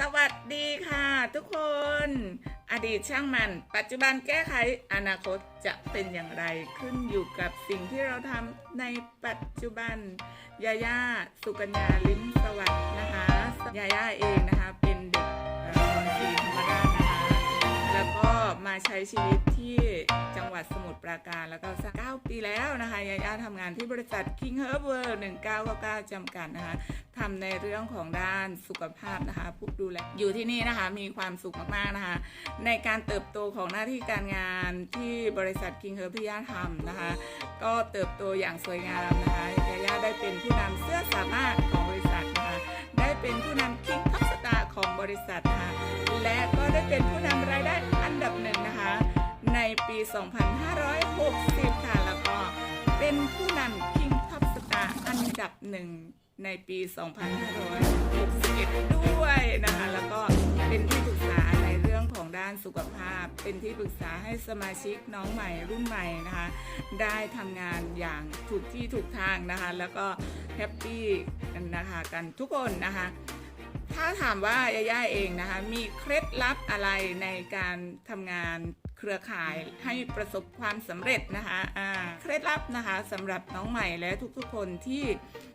สวัสดีค่ะทุกคน อดีตช่างมัน ปัจจุบันแก้ไขอนาคตจะเป็นอย่างไรขึ้นอยู่กับสิ่งที่เราทำในปัจจุบันยาย่าสุกัญญาลิ้มสวัสดิ์นะคะยาย่าเองนะคะเป็นเด็ก ใช้ชีวิตที่จังหวัดสมุทรปราการแล้วก็สักเก้าปีแล้วนะคะยาย่าทำงานที่บริษัท King Herb World 1999จำกัดนะคะทำในเรื่องของด้านสุขภาพนะคะผู้ดูแลอยู่ที่นี่นะคะมีความสุขมากๆนะคะ ในการเติบโตของหน้าที่การงานที่บริษัท King Herb ที่ย่าทำนะคะ ก็เติบโตอย่างสวยงามนะคะยาย่าได้เป็นผู้นำเสื้อสามารถของบริษัทนะคะได้เป็นผู้นำ ของบริษัทนะคะและก็ได้เป็นผู้นำรายได้อันดับหนึ่งนะคะ ในปี 2560 ค่ะ แล้วก็เป็นผู้นำ King Top Star อันดับหนึ่งในปี 2561 ด้วยนะคะ แล้วก็เป็นที่ปรึกษาในเรื่องของด้านสุขภาพ เป็นที่ปรึกษาให้สมาชิกน้องใหม่รุ่นใหม่นะคะ ได้ทำงานอย่างถูกที่ถูกทางนะคะ แล้วก็แฮปปี้กันนะคะกันทุกคนนะคะ ถ้าถามว่ายาย่าเองนะคะ มีเคล็ดลับอะไรในการทำงานเครือข่ายให้ประสบความสำเร็จนะคะเคล็ดลับนะคะสำหรับน้องใหม่และทุกๆคนที่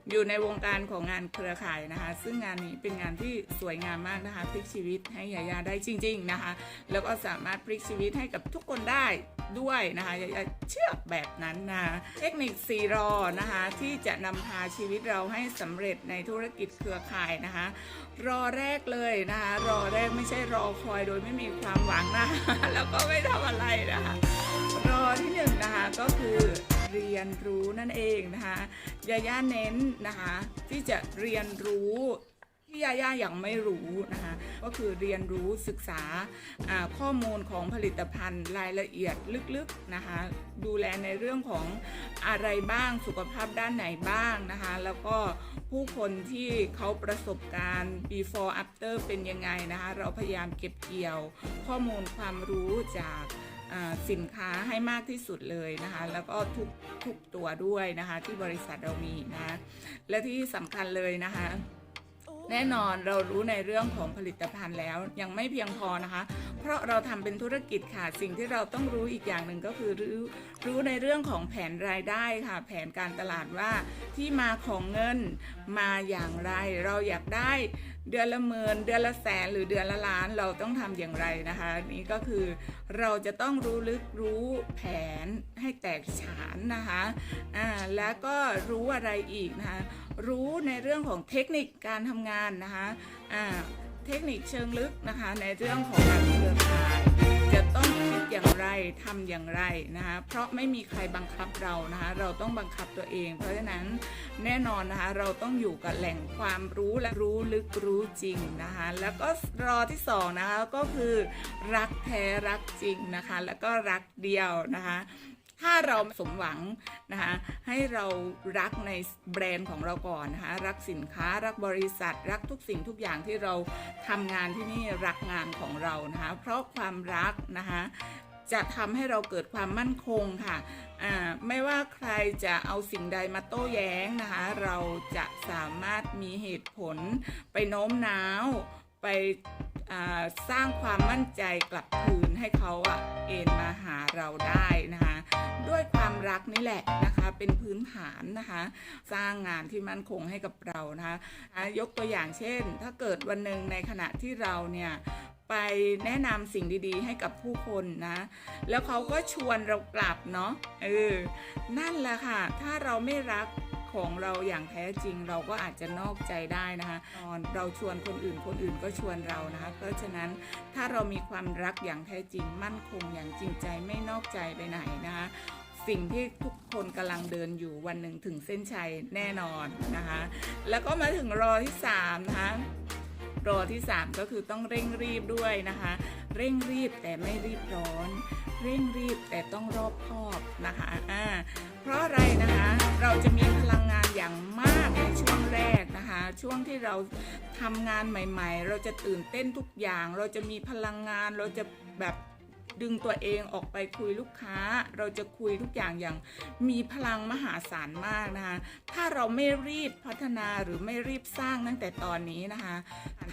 อยู่ในวงการของงานเครือข่ายนะคะ ซึ่งงานนี้เป็นงานที่สวยงามมากนะคะพลิกชีวิตให้ยายาได้จริง ๆนะคะ แล้วก็สามารถพลิกชีวิตให้กับทุกคนได้ด้วยนะคะยายาเชื่อแบบนั้นนะเทคนิค4รอนะคะที่จะนำพาชีวิตเราให้สำเร็จในธุรกิจเครือข่ายนะคะ รอแรกเลยนะคะ รอแรกไม่ใช่รอคอยโดยไม่มีความหวังนะคะแล้วก็ไม่ทำอะไรนะคะรอที่หนึ่งนะคะก็คือ เรียนรู้นั่นเองนะคะยาย่าเน้นนะคะที่จะเรียนรู้ที่ยาย่ายังไม่รู้นะคะก็คือเรียนรู้ศึกษาข้อมูลของผลิตภัณฑ์รายละเอียดลึกๆนะคะดูแลในเรื่องของอะไรบ้างสุขภาพด้านไหนบ้างนะคะแล้วก็ผู้คนที่เขาประสบการณ์ before after เป็นยังไงนะคะเราพยายามเก็บเกี่ยวข้อมูลความรู้จาก สินค้าให้มากที่สุดเลยนะคะ แล้วก็ทุกทุกตัวด้วยนะคะ ที่บริษัทเรามีนะะและที่สำคัญเลยนะคะ แน่นอนเรารู้ในเรื่องของผลิตภัณฑ์แล้วยังไม่เพียงพอนะคะ เพราะเราทำเป็นธุรกิจค่ะ สิ่งที่เราต้องรู้อีกอย่างหนึ่งก็คือรู้รู้ในเรื่องของแผนรายได้ค่ะ แผนการตลาดว่าที่มาของเงินมาอย่างไร เราอยากได้เดือนละหมื่นเดือนละแสนหรือเดือนละล้านเราต้องทำอย่างไรนะคะ นี่ก็คือเราจะต้องรู้ลึกรู้แผน แตกฉานนะคะอ่าแล้วก็รู้อะไรอีกนะคะรู้ในเรื่องของเทคนิคการทำงานนะคะอ่าเทคนิคเชิงลึกนะคะในเรื่องของการเครือข่ายจะต้องคิดอย่างไรทำอย่างไรนะคะเพราะไม่มีใครบังคับเรานะคะเราต้องบังคับตัวเอง เพราะฉะนั้นแน่นอนนะคะเราต้องอยู่กับแหล่งความรู้และรู้ลึกรู้จริงนะคะแล้วก็รอที่สองนะคะก็คือรักแท้รักจริงนะคะแล้วก็รักเดียวนะคะ ถ้าเราสมหวังนะคะให้เรารักในแบรนด์ของเราก่อนนะคะรักสินค้ารักบริษัท รักทุกสิ่งทุกอย่างที่เราทำงานที่นี่รักงานของเรานะคะเพราะความรักนะคะจะทำให้เราเกิดความมั่นคงค่ะไม่ว่าใครจะเอาสิ่งใดมาโต้แย้งนะคะ เราจะสามารถมีเหตุผลไปโน้มน้าว ไปสร้างความมั่นใจกลับคืนให้เขาอะเอ็นมาหาเราได้นะคะ ด้วยความรักนี่แหละนะคะเป็นพื้นฐานนะคะ สร้างงานที่มั่นคงให้กับเรานะคะยกตัวอย่างเช่น ถ้าเกิดวันหนึ่งในขณะที่เราเนี่ยไปแนะนำสิ่งดีๆ ให้กับผู้คนนะ แล้วเขาก็ชวนเรากลับเนาะเออนั่นแหละค่ะ ถ้าเราไม่รัก ของเราอย่างแท้จริงเราก็อาจจะนอกใจได้นะคะตอนเราชวนคนอื่นคนอื่นก็ชวนเรานะคะ เพราะฉะนั้นถ้าเรามีความรักอย่างแท้จริงมั่นคงอย่างจริงใจไม่นอกใจไปไหนนะคะสิ่งที่ทุกคนกำลังเดินอยู่วันหนึ่งถึงเส้นชัยแน่นอนนะคะ แล้วก็มาถึงรอที่3นะคะรอที่ 3 ก็คือต้องเร่งรีบด้วยนะคะ เร่งรีบแต่ไม่รีบร้อน เร่งรีบแต่ต้องรอบคอบนะคะอ่าเพราะอะไรนะคะ เราจะมีพลัง ช่วงที่เราทำงานใหม่ ๆ เราจะตื่นเต้นทุกอย่าง เราจะมีพลังงาน เราจะแบบดึงตัวเองออกไปคุยลูกค้า เราจะคุยทุกอย่างอย่างมีพลังมหาศาลมากนะคะ ถ้าเราไม่รีบพัฒนาหรือไม่รีบสร้างตั้งแต่ตอนนี้นะคะ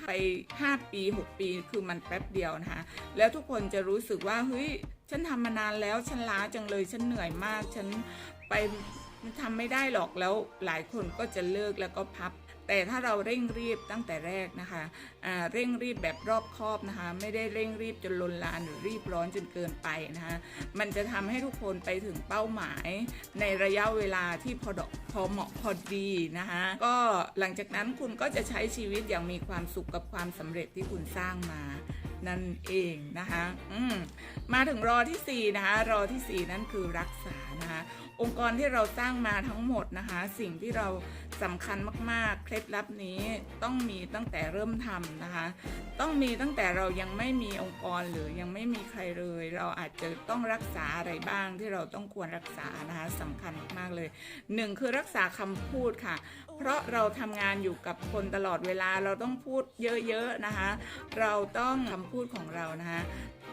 ไป 5 ปี 6 ปีคือมันแป๊บเดียวนะคะ แล้วทุกคนจะรู้สึกว่าเฮ้ยฉันทำมานานแล้วฉันล้าจังเลยฉันเหนื่อยมาก ฉันไปทำไม่ได้หรอกแล้วหลายคนก็จะเลิกแล้วก็พับ แต่ถ้าเราเร่งรีบตั้งแต่แรกนะคะเร่งรีบแบบรอบคอบนะคะ ไม่ได้เร่งรีบจนลนลานหรือรีบร้อนจนเกินไปนะคะ มันจะทำให้ทุกคนไปถึงเป้าหมาย ในระยะเวลาที่พอดพอเหมาะพอดีนะคะ ก็หลังจากนั้นคุณก็จะใช้ชีวิตอย่างมีความสุขกับความสำเร็จที่คุณสร้างมานั่นเองนะคะอมมาถึงรอที่ 4 นะคะ รอทีสี่4 นั่นคือรักษา นะคะองค์กรที่เราสร้างมาทั้งหมดนะคะ สิ่งที่เราสำคัญมากๆ เคล็ดลับนี้ต้องมีตั้งแต่เริ่มทำนะคะ ต้องมีตั้งแต่เรายังไม่มีองค์กรหรือยังไม่มีใครเลย เราอาจจะต้องรักษาอะไรบ้างที่เราต้องควรรักษานะคะสำคัญมากๆเลยหนึ่งคือรักษาคำพูดค่ะ เพราะเราทำงานอยู่กับคนตลอดเวลาเราต้องพูดเยอะๆนะคะ เราต้องคำพูดของเรานะคะ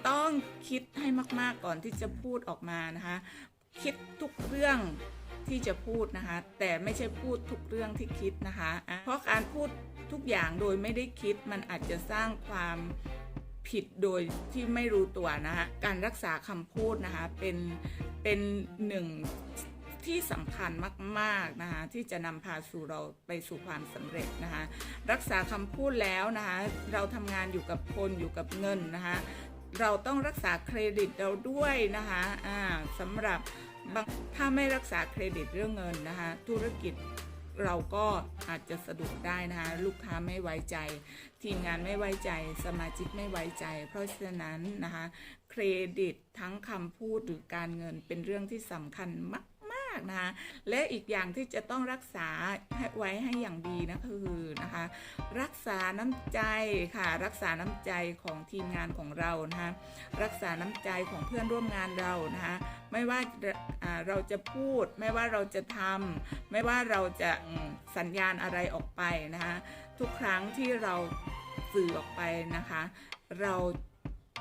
ต้องคิดให้มากๆก่อนที่จะพูดออกมานะคะ คิดทุกเรื่องที่จะพูดนะคะ แต่ไม่ใช่พูดทุกเรื่องที่คิดนะคะ เพราะการพูดทุกอย่างโดยไม่ได้คิดมันอาจจะสร้างความผิดโดยที่ไม่รู้ตัวนะคะการรักษาคำพูดนะคะเป็นเป็นหนึ่งที่สำคัญมากๆนะคะที่จะนำพาสู่เราไปสู่ความสำเร็จนะคะรักษาคำพูดแล้วนะคะเราทำงานอยู่กับคนอยู่กับเงินนะคะ เราต้องรักษาเครดิตเราด้วยนะคะอ่าสำหรับถ้าไม่รักษาเครดิตเรื่องเงินนะคะธุรกิจเราก็อาจจะสะดุดได้นะคะลูกค้าไม่ไว้ใจ ทีมงานไม่ไว้ใจ สมาชิกไม่ไว้ใจ เพราะฉะนั้นนะคะเครดิตทั้งคำพูดหรือการเงินเป็นเรื่องที่สำคัญมาก ๆนะ และอีกอย่างที่จะต้องรักษาให้ไว้ให้อย่างดีนะคือนะคะ รักษาน้ำใจค่ะ รักษาน้ำใจของทีมงานของเรานะคะรักษาน้ำใจของเพื่อนร่วมงานเรานะคะไม่ว่าเราจะพูด ไม่ว่าเราจะทำไม่ว่าเราจะสัญญาณอะไรออกไปนะคะทุกครั้งที่เราสื่อออกไปนะคะ เรา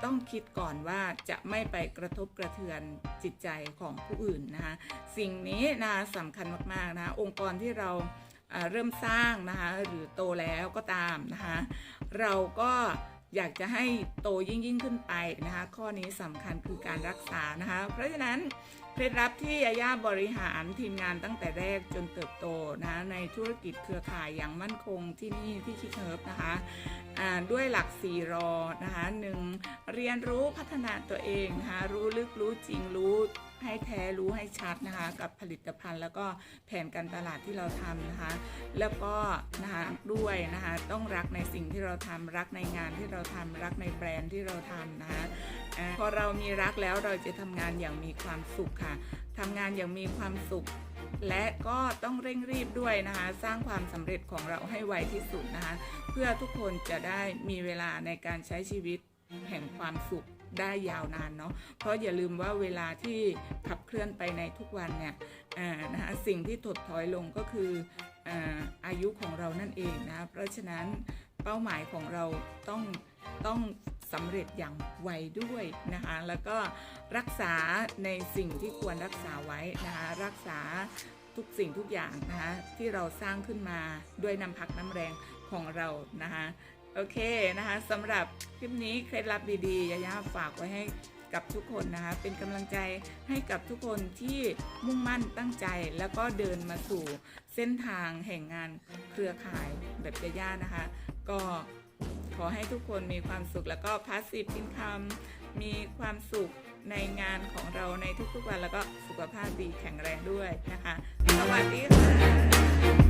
ต้องคิดก่อนว่าจะไม่ไปกระทบกระเทือนจิตใจของผู้อื่นนะคะสิ่งนี้นะสำคัญมากๆนะคะองค์กรที่เราเริ่มสร้างนะคะหรือโตแล้วก็ตามนะคะเราก็อยากจะให้โตยิ่งยิ่งขึ้นไปนะคะข้อนี้สำคัญคือการรักษานะคะเพราะฉะนั้นเคล็ดลับที่ยาย่าบริหารทีมงานตั้งแต่แรกจนเติบโตนะในธุรกิจเครือข่ายอย่างมั่นคงที่นี่ที่คิกเฮิร์บนะคะ ด้วยหลัก4รอนะคะหนึ่งเรียนรู้พัฒนาตัวเองนะคะรู้ลึกรู้จริงรู้ให้แท้รู้ให้ชัดนะคะ กับผลิตภัณฑ์แล้วก็แผนการตลาดที่เราทำนะคะ แล้วก็นะคะด้วยนะคะต้องรักในสิ่งที่เราทำรักในงานที่เราทำรักในแบรนด์ที่เราทำนะคะพอเรามีรักแล้วเราจะทำงานอย่างมีความสุขค่ะทำงานอย่างมีความสุข และก็ต้องเร่งรีบด้วยนะคะ สร้างความสำเร็จของเราให้ไวที่สุดนะคะ เพื่อทุกคนจะได้มีเวลาในการใช้ชีวิตแห่งความสุขได้ยาวนานเนาะ เพราะอย่าลืมว่าเวลาที่ขับเคลื่อนไปในทุกวันเนี่ยนะคะสิ่งที่ถดถอยลงก็คืออาอายุของเรานั่นเองนะ เพราะฉะนั้นเป้าหมายของเราต้องต้อง สำเร็จอย่างไวด้วยนะคะแล้วก็รักษาในสิ่งที่ควรรักษาไว้นะคะรักษาทุกสิ่งทุกอย่างนะคะที่เราสร้างขึ้นมาด้วยน้ำพักน้ำแรงของเรานะคะโอเคนะคะสำหรับคลิปนี้เคล็ดลับดีๆยาย่าฝากไว้ให้กับทุกคนนะคะเป็นกำลังใจให้กับทุกคนที่มุ่งมั่นตั้งใจแล้วก็เดินมาสู่เส้นทางแห่งงานเครือข่ายแบบยาย่านะคะ ก็ ขอให้ทุกคนมีความสุขแล้วก็พาสซีฟอินคัมมีความสุขในงานของเราในทุกๆวันแล้วก็สุขภาพดีแข็งแรงด้วยนะคะ สวัสดีค่ะ